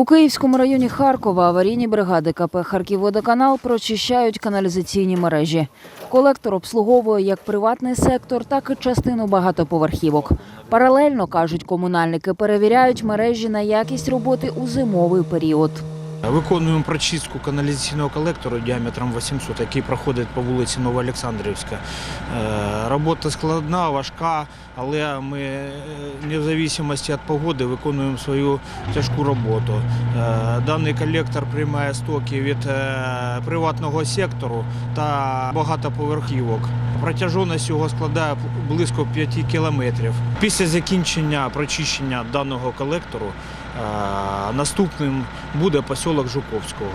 У Київському районі Харкова аварійні бригади КП «Харківводоканал» прочищають каналізаційні мережі. Колектор обслуговує як приватний сектор, так і частину багатоповерхівок. Паралельно, кажуть комунальники, перевіряють мережі на якість роботи у зимовий період. Виконуємо прочистку каналізаційного колектору діаметром 800, який проходить по вулиці Новоолександрівська. Е, Робота складна, важка, але ми е, не в зависимості від погоди виконуємо свою тяжку роботу. Е, Даний колектор приймає стоки від приватного сектору та багатоповерхівок. Протяжність його складає близько 5 кілометрів. Після закінчення прочищення даного колектору наступним буде посілок Жуковського.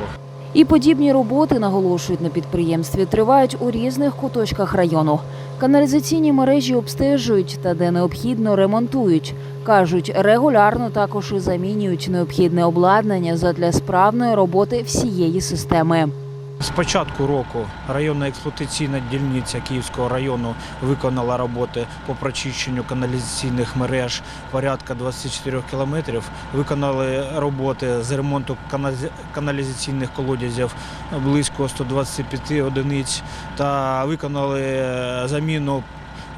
І подібні роботи, наголошують на підприємстві, тривають у різних куточках району. Каналізаційні мережі обстежують та де необхідно ремонтують. Кажуть, регулярно також і замінюють необхідне обладнання задля справної роботи всієї системи. З початку року районна експлуатаційна дільниця Київського району виконала роботи по прочищенню каналізаційних мереж порядка 24 кілометрів. Виконали роботи з ремонту каналізаційних колодязів близько 125 одиниць та виконали заміну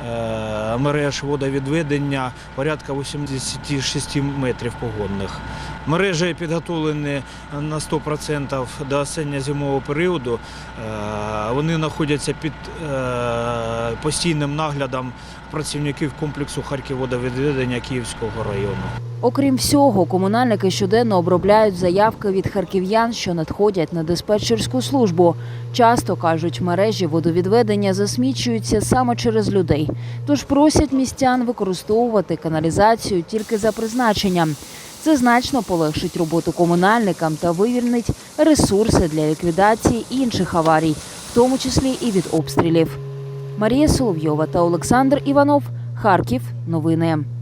е, мереж водовідведення порядка 86 метрів погодних. Мережі підготовлені на 100% до осінньо-зимового періоду. Е, Вони знаходяться під е, постійним наглядом працівників комплексу Харківводовідведення Київського району. Окрім всього, комунальники щоденно обробляють заявки від харків'ян, що надходять на диспетчерську службу. Часто кажуть, мережі водовідведення засмічуються саме через людей. Тож просять містян використовувати каналізацію тільки за призначенням. Це значно полегшить роботу комунальникам та вивільнить ресурси для ліквідації інших аварій, в тому числі і від обстрілів. Марія Соловйова та Олександр Іванов. Харків. Новини.